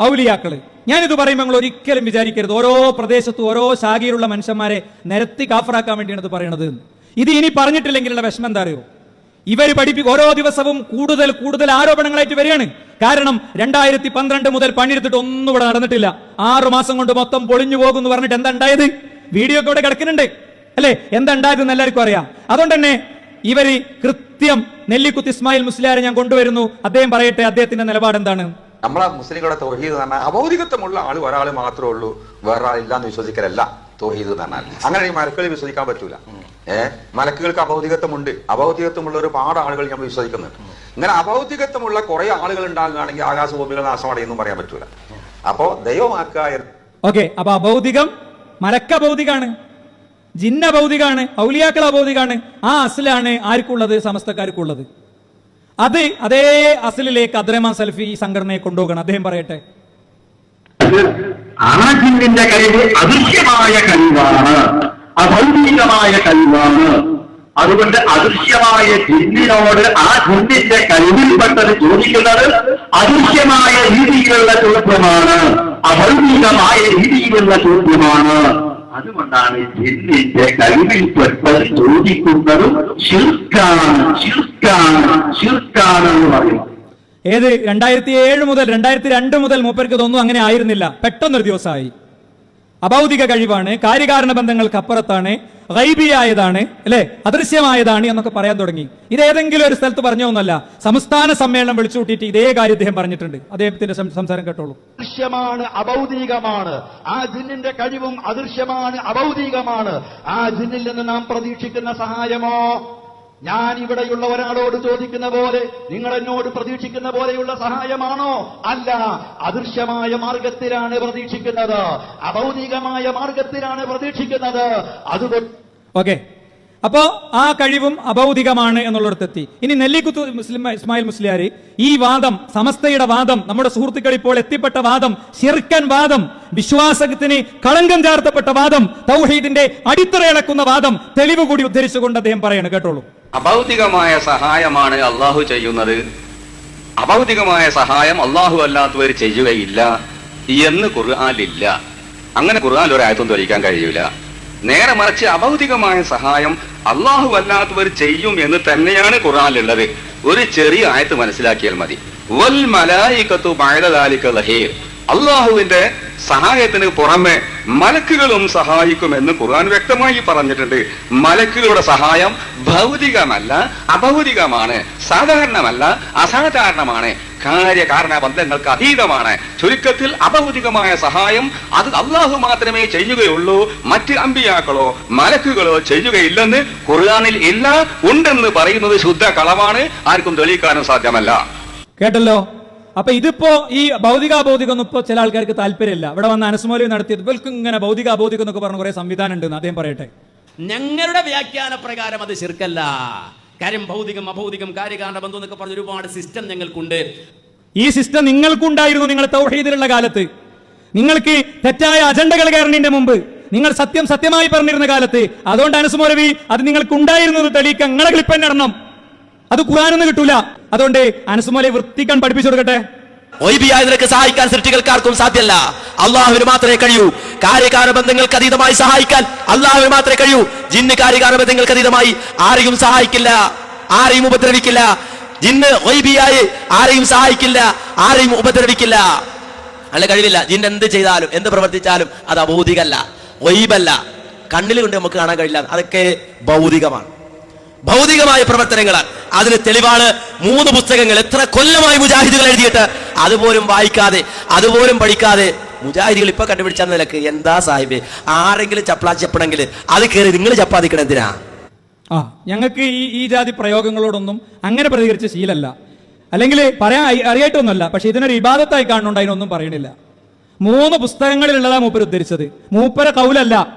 ഔലിയാക്കൾ. ഞാനിത് പറയുമ്പോൾ നിങ്ങൾ ഒരിക്കലും വിചാരിക്കരുത്. ഓരോ പ്രദേശത്തും ഓരോ ശാഖയിലുള്ള മനുഷ്യന്മാരെ നിരത്തി കാഫറാക്കാൻ വേണ്ടിയാണ് ഇത് പറയണത്. ഇത് ഇനി പറഞ്ഞിട്ടില്ലെങ്കിലുള്ള വിഷമം എന്താ അറിയോ? ഇവർ പഠിപ്പി ഓരോ ദിവസവും കൂടുതൽ കൂടുതൽ ആരോപണങ്ങളായിട്ട് വരികയാണ്. കാരണം രണ്ടായിരത്തി പന്ത്രണ്ട് മുതൽ പണിയെടുത്തിട്ട് ഒന്നും ഇവിടെ നടന്നിട്ടില്ല. ആറു മാസം കൊണ്ട് മൊത്തം പൊളിഞ്ഞു പോകുന്നു പറഞ്ഞിട്ട് എന്താ ഉണ്ടായത്? വീഡിയോ ഒക്കെ ഇവിടെ കിടക്കുന്നുണ്ട്. അല്ലെ? എന്താ ഉണ്ടായതെന്ന് എല്ലാവർക്കും അറിയാം. അതുകൊണ്ട് തന്നെ ഇവർ കൃത്യം നെല്ലിക്കുത്ത് ഇസ്മായിൽ മുസ്ലിയാരെ ഞാൻ കൊണ്ടുവരുന്നു. അദ്ദേഹം പറയട്ടെ അദ്ദേഹത്തിന്റെ നിലപാട് എന്താണ്? നമ്മളെ മുസ്ലിങ്ങളുടെ തൗഹീദ് എന്ന് പറഞ്ഞാൽ അഭൗതികത്വമുള്ള ആൾ ഒരാൾ മാത്രമേ ഉള്ളൂ. വേറെ ആളില്ലാന്ന് വിശ്വസിക്കലല്ല തോഹീദ് എന്ന് പറഞ്ഞാൽ. അങ്ങനെ ഈ മലക്കുകൾ വിശ്വസിക്കാൻ പറ്റൂല. ഏഹ് മലക്കുകൾക്ക് അഭൗതികത്വമുണ്ട് അഭൗതികത്വമുള്ള ഒരുപാട് ആളുകൾ നമ്മൾ വിശ്വസിക്കുന്നുണ്ട്. ഇങ്ങനെ അഭൗതികത്വമുള്ള കുറെ ആളുകൾ ഉണ്ടാകുകയാണെങ്കിൽ ആകാശഭൂമികൾ നാശമടയെന്നും പറയാൻ പറ്റൂല. അപ്പോ ദൈവമാക്കുക ഓക്കെ അപ്പൊ അഭൗതികം മലക്ക ഭൗതികാണ് ജിന്ന ഭൗതികാണ് ഔലിയാക്കൾ അഭൗതികാണ് ആ അസിലാണ് ആർക്കുള്ളത് സമസ്തക്കാർക്കുള്ളത്. അത് അതേ അസിലേക്ക് അദ്രമാൻ സൽഫി ഈ സംഘടനയെ കൊണ്ടുപോകണം. അദ്ദേഹം പറയട്ടെ. അദൃശ്യമായ കഴിവാണ്. അതുകൊണ്ട് അദൃശ്യമായ ജിന്നിനോട് ആ ജിന്നിന്റെ കഴിവിൽപ്പെട്ടത് ചോദിക്കുന്നത് അദൃശ്യമായ രീതിയിലുള്ള ചോദ്യമാണ്. അഭൗതികമായ രീതിയിലുള്ള ചോദ്യമാണ്. അതുകൊണ്ടാണ് ജിന്നിന്റെ കഴിവിൽപ്പെട്ടത് ചോദിക്കുന്നതും ശിർക്കാണ് ശിർക്കാണ് ശിർക്കാണ് എന്ന് പറയുന്നത് ഏത് രണ്ടായിരത്തി ഏഴ് മുതൽ രണ്ടായിരത്തി രണ്ട് മുതൽ മൂപ്പർക്ക് ഇതൊന്നും അങ്ങനെ ആയിരുന്നില്ല. പെട്ടെന്നൊരു ദിവസമായി. അഭൗതിക കഴിവാണ് കാര്യകാരണ ബന്ധങ്ങൾക്ക് അപ്പുറത്താണ് ഗൈബിയായതാണ് അല്ലെ? അദൃശ്യമായതാണ് എന്നൊക്കെ പറയാൻ തുടങ്ങി. ഇത് ഏതെങ്കിലും ഒരു സ്ഥലത്ത് പറഞ്ഞൊന്നല്ല സംസ്ഥാന സമ്മേളനം വിളിച്ചു കൂട്ടിയിട്ട് ഇതേ കാര്യം ഇദ്ദേഹം പറഞ്ഞിട്ടുണ്ട്. അദ്ദേഹത്തിന്റെ സംസാരം കേട്ടോളൂ. അദൃശ്യമാണ് അഭൗതികമാണ് ആ ജിന്നിന്റെ കഴിവും അദൃശ്യമാണ് അഭൗതികമാണ് ആ ജിന്നിൽ നിന്ന് നാം പ്രതീക്ഷിക്കുന്ന സഹായമോ? ഞാൻ ഇവിടെയുള്ള ഒരാളോട് ചോദിക്കുന്ന പോലെ നിങ്ങൾ എന്നോട് പ്രതീക്ഷിക്കുന്ന പോലെയുള്ള സഹായമാണോ? അല്ല അദൃശ്യമായ മാർഗത്തിലാണ് പ്രതീക്ഷിക്കുന്നത്. അഭൗതികമായ മാർഗത്തിലാണ് പ്രതീക്ഷിക്കുന്നത്. അതുകൊണ്ട് ഓക്കെ അപ്പോ ആ കഴിവും അഭൗതികമാണ് എന്നുള്ളിടത്തെത്തി. ഇനി നെല്ലിക്കുത്ത് മുസ്ലിം ഇസ്മായിൽ മുസ്ലിയാർ ഈ വാദം സമസ്തയുടെ വാദം നമ്മുടെ സുഹൃത്തുക്കൾ ഇപ്പോൾ എത്തിപ്പെട്ട വാദം ശിർക്കൻ വാദം വിശ്വാസത്തിന് കളങ്കം ചാർത്തപ്പെട്ട വാദം തൗഹീദിന്റെ അടിത്തറ അടിത്തറയിളക്കുന്ന വാദം തെളിവ് കൂടി ഉദ്ധരിച്ചുകൊണ്ട് അദ്ദേഹം പറയാണ്. കേട്ടോളൂ. അഭൗതികമായ സഹായമാണ് അള്ളാഹു ചെയ്യുന്നത്. അഭൗതികമായ സഹായം അള്ളാഹു അല്ലാത്തവർ ചെയ്യുകയില്ല എന്ന് ഖുർആാനില്ല അങ്ങനെ ഖുർആാൻ ഒരു ആയത്തും ധരിക്കാൻ കഴിയൂല. നേരെ മറിച്ച് അഭൗതികമായ സഹായം അള്ളാഹു അല്ലാത്തവർ ചെയ്യും എന്ന് തന്നെയാണ് ഖുറാനിലുള്ളത് ഒരു ചെറിയ ആയത്ത് മനസ്സിലാക്കിയാൽ മതി. വൽ മലായികത്തു ബഅദ ലഹീർ. അള്ളാഹുവിന്റെ സഹായത്തിന് പുറമെ മലക്കുകളും സഹായിക്കുമെന്ന് ഖുർആൻ വ്യക്തമായി പറഞ്ഞിട്ടുണ്ട്. മലക്കുകളുടെ സഹായം ഭൗതികമല്ല അഭൗതികമാണ് സാധാരണമല്ല അസാധാരണമാണ്. കാര്യകാരണ ബന്ധങ്ങൾക്ക് അതീതമാണ്. ചുരുക്കത്തിൽ അഭൗതികമായ സഹായം അത് അള്ളാഹു മാത്രമേ ചെയ്യുകയുള്ളൂ. മറ്റ് അമ്പിയാക്കളോ മലക്കുകളോ ചെയ്യുകയില്ലെന്ന് ഖുർആനിൽ ഇല്ല ഉണ്ടെന്ന് പറയുന്നത് ശുദ്ധ കളവാണ്. ആർക്കും തെളിയിക്കാനും സാധ്യമല്ല. കേട്ടല്ലോ? അപ്പൊ ഇതിപ്പോ ഈ ഭൗതിക അഭൗതികം ഒന്നും ഇപ്പൊ ചില ആൾക്കാർക്ക് താല്പര്യമില്ല. ഇവിടെ വന്ന അനസ്മോലി നടത്തിയത് ഇവർക്കും ഇങ്ങനെ ഭൗതിക അഭൗതികം എന്നൊക്കെ പറഞ്ഞ കുറെ സംവിധാനം ഉണ്ട് അദ്ദേഹം പറയട്ടെ. ഞങ്ങളുടെ വ്യാഖ്യാന പ്രകാരം അത് ശിർക്കല്ല. കാര്യം ഭൗതികം അഭൗതികം കാര്യകാരണ ബന്ധം എന്നൊക്കെ പറഞ്ഞ ഒരുപാട് സിസ്റ്റം ഞങ്ങൾക്കുണ്ട്. ഈ സിസ്റ്റം നിങ്ങൾക്കുണ്ടായിരുന്നു നിങ്ങൾ തൗഹീദിലുള്ള കാലത്ത്. നിങ്ങൾക്ക് തെറ്റായ അജണ്ടകൾ കയറുന്നതിന്റെ മുമ്പ്. നിങ്ങൾ സത്യം സത്യമായി പറഞ്ഞിരുന്ന കാലത്ത്. അതുകൊണ്ട് അനുസ്മരവി അത് നിങ്ങൾക്ക് ഉണ്ടായിരുന്നത് തെളിയിക്കാൻ. നിങ്ങളെ ക്ലിപ്പ് നടണം അത് ഖുറാനൊന്നും കിട്ടൂല. അതുകൊണ്ട് അനുസ്മോലെ വൃത്തിക്കാൻ പഠിപ്പിച്ചു കൊടുക്കട്ടെ. ഒയ്ബിയായ സഹായിക്കാൻ സൃഷ്ടികൾക്കാർക്കും സാധ്യല്ല. അള്ളാഹുവിന് മാത്രമേ കഴിയൂ. കാര്യകാര ബന്ധങ്ങൾക്ക് അതീതമായി സഹായിക്കാൻ അള്ളാഹുവിന് മാത്രമേ കഴിയൂ. ജിന്ന് കാര്യകാര ബന്ധങ്ങൾക്ക് അതീതമായി ആരെയും സഹായിക്കില്ല. ആരെയും ഉപദ്രവിക്കില്ല. ജിന്ന് ഒയ്ബിയായി ആരെയും സഹായിക്കില്ല. ആരെയും ഉപദ്രവിക്കില്ല. അല്ല കഴിവില്ല. ജിന്ന് എന്ത് ചെയ്താലും എന്ത് പ്രവർത്തിച്ചാലും അത് അഭൗതികല്ല ഒയ്ബല്ല. കണ്ണിൽ കൊണ്ട് നമുക്ക് കാണാൻ കഴിയില്ല. അതൊക്കെ ഭൗതികമാണ്. ഭൗതികമായ പ്രവർത്തനങ്ങളാണ് അതിന് തെളിവാണ് മൂന്ന് പുസ്തകങ്ങൾ. എത്ര കൊല്ലമായി മുജാഹിദുകൾ എഴുതിയിട്ട്? അതുപോലും വായിക്കാതെ അതുപോലും പഠിക്കാതെ. മുജാഹിദികൾ ഇപ്പൊ കണ്ടുപിടിച്ച നിലയ്ക്ക്. എന്താ സാഹിബ്? ആരെങ്കിലും ചപ്പളാച്ചപ്പെണെങ്കിൽ അത് കയറി നിങ്ങൾ ചപ്പാതിക്കണം എന്തിനാ? ആ ഞങ്ങൾക്ക് ഈ ഈ ജാതി പ്രയോഗങ്ങളോടൊന്നും അങ്ങനെ പ്രതികരിച്ച ശീലല്ല. അല്ലെങ്കിൽ പറയാൻ അറി- അറിയായിട്ടൊന്നുമല്ല. പക്ഷെ ഇതിനൊരു ഇബാദത്തായി കാണുന്നുണ്ട് അതിനൊന്നും പറയണില്ല. മൂന്ന് പുസ്തകങ്ങളിലുള്ളതാ മൂപ്പർ ഉദ്ധരിച്ചത്. മൂപ്പര കൗലല്ല.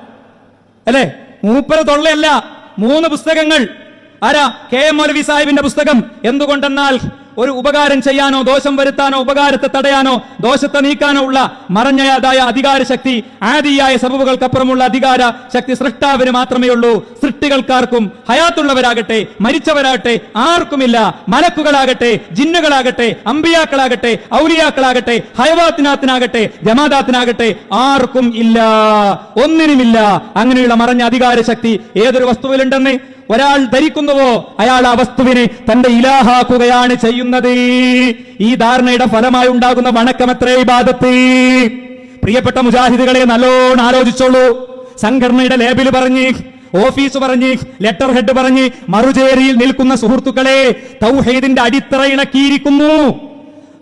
അല്ലേ? മൂപ്പര തൊള്ളയല്ല. മൂന്ന് പുസ്തകങ്ങൾ. ആരാ? കെ എം മൗലവി സാഹിബിന്റെ പുസ്തകം. എന്തുകൊണ്ടെന്നാൽ ഒരു ഉപകാരം ചെയ്യാനോ ദോഷം വരുത്താനോ ഉപകാരത്തെ തടയാനോ ദോഷത്തെ നീക്കാനോ ഉള്ള മറഞ്ഞതായ അധികാര ശക്തി ആദിയായ സബബുകൾക്കപ്പുറമുള്ള അധികാര ശക്തി സൃഷ്ടാവിന് മാത്രമേ ഉള്ളൂ. സൃഷ്ടികൾക്കാർക്കും ഹയാത്തുള്ളവരാകട്ടെ മരിച്ചവരാകട്ടെ ആർക്കുമില്ല. മലക്കുകളാകട്ടെ ജിന്നുകളാകട്ടെ അമ്പിയാക്കളാകട്ടെ ഔലിയാക്കളാകട്ടെ ഹയവാത്തിനാത്തിനാകട്ടെ ജമാദാത്തിനാകട്ടെ ആർക്കും ഇല്ല. ഒന്നിനുമില്ല. അങ്ങനെയുള്ള മറഞ്ഞ അധികാര ശക്തി ഏതൊരു വസ്തുവിലുണ്ടെന്ന്? ഒരാൾ ധരിക്കുന്നുവോ അയാൾ ആ വസ്തുവിനെ തന്റെ ഇലാഹാക്കുകയാണ് ചെയ്യുന്നത്. ഈ ധാരണയുടെ ഫലമായി ഉണ്ടാകുന്ന വണക്കം വണക്കമത്രേ ഇബാദത്ത് പ്രിയപ്പെട്ട മുജാഹിദുകളെ നല്ലോണം ആലോചിച്ചോളൂ. സംഘടനയുടെ ലേബിൽ പറഞ്ഞ് ഓഫീസ് പറഞ്ഞ് ലെറ്റർ ഹെഡ് പറഞ്ഞ് മറുചേരിയിൽ നിൽക്കുന്ന സുഹൃത്തുക്കളെ തൗഹീദിന്റെ അടിത്തറ ഇണക്കിയിരിക്കുന്നു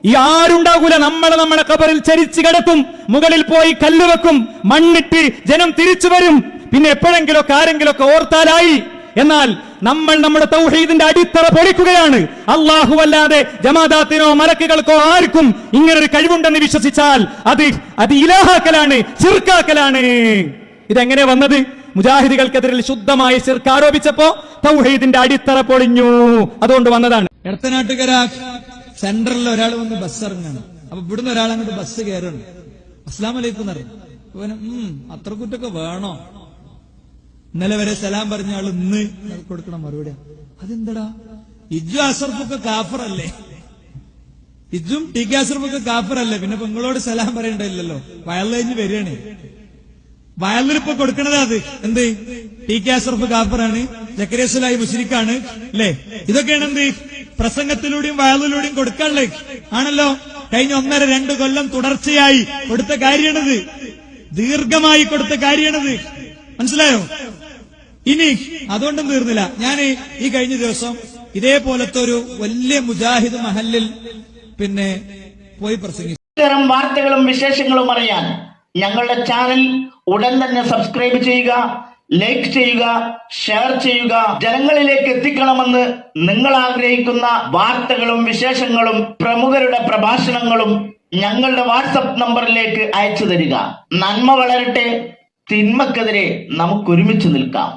ഈ ആരുണ്ടാകൂല നമ്മളെ നമ്മളെ കബറിൽ ചരിച്ചു കിടത്തും മുകളിൽ പോയി കല്ലുവെക്കും മണ്ണിട്ട് ജനം തിരിച്ചു വരും. പിന്നെ എപ്പോഴെങ്കിലൊക്കെ ആരെങ്കിലൊക്കെ ഓർത്താലായി. എന്നാൽ നമ്മൾ നമ്മുടെ തൗഹീദിന്റെ അടിത്തറ പൊളിക്കുകയാണ്. അള്ളാഹു അല്ലാതെ ജമാദാത്തിനോ മലക്കുകൾക്കോ ആർക്കും ഇങ്ങനൊരു കഴിവുണ്ടെന്ന് വിശ്വസിച്ചാൽ അത് അത് ഇലാഹാക്കലാണ് ചിർക്കാക്കലാണ് ഇതെങ്ങനെ വന്നത്? മുജാഹിദികൾക്കെതിരിൽ ശുദ്ധമായ ചിർക്ക് ആരോപിച്ചപ്പോ തൗഹീദിന്റെ അടിത്തറ പൊളിഞ്ഞു. അതുകൊണ്ട് വന്നതാണ്. എടത്തനാട്ടുകര സെന്ററിൽ ഒരാൾ വന്ന് ബസ് ഇറങ്ങാണ്. അപ്പൊ ഇവിടുന്ന് ഒരാൾ അങ്ങോട്ട് ബസ് കയറുന്നു അസ്ലാം അലൈക്കും അത്ര കുറ്റൊക്കെ വേണോ? ഇന്നലെ വരെ സലാം പറഞ്ഞ ആൾ ഇന്ന് കൊടുക്കണം മറുപടി അതെന്തടാ? ഇജു അസർഫൊക്കെ കാഫറല്ലേ? ഇജും ടി കെ അസർഫൊക്കെ കാഫറല്ലേ? പിന്നെ പെങ്ങളോട് സലാം പറയണ്ടല്ലോ. വയൽ കഴിഞ്ഞ് വരികയാണ്. വയലിലിപ്പോ കൊടുക്കണത് അത്. എന്ത്? T K Ashraf കാഫറാണ്. ജക്കരിയസുലായി മുസ്ലിക്കാണ് അല്ലേ? ഇതൊക്കെയാണ് എന്ത്? പ്രസംഗത്തിലൂടെയും വയലിലൂടെയും കൊടുക്കാനുള്ളത്. ആണല്ലോ? കഴിഞ്ഞ ഒന്നര രണ്ട് കൊല്ലം തുടർച്ചയായി കൊടുത്ത കാര്യമാണിത് ദീർഘമായി കൊടുത്ത കാര്യമാണിത് മനസ്സിലായോ? ഇനി അതുകൊണ്ടും തീർന്നില്ല. ഞാൻ ഈ കഴിഞ്ഞ ദിവസം ഇതേപോലത്തെ ഒരു വലിയ മുജാഹിദ് മഹലിൽ പിന്നെ പോയി പ്രസംഗിച്ചു. വാർത്തകളും വിശേഷങ്ങളും അറിയാൻ ഞങ്ങളുടെ ചാനൽ ഉടൻ തന്നെ സബ്സ്ക്രൈബ് ചെയ്യുക ലൈക്ക് ചെയ്യുക ഷെയർ ചെയ്യുക. ജനങ്ങളിലേക്ക് എത്തിക്കണമെന്ന് നിങ്ങൾ ആഗ്രഹിക്കുന്ന വാർത്തകളും വിശേഷങ്ങളും പ്രമുഖരുടെ പ്രഭാഷണങ്ങളും ഞങ്ങളുടെ വാട്സപ്പ് നമ്പറിലേക്ക് അയച്ചു തരിക. നന്മ വളരട്ടെ തിന്മക്കെതിരെ നമുക്ക് ഒരുമിച്ച് നിൽക്കാം.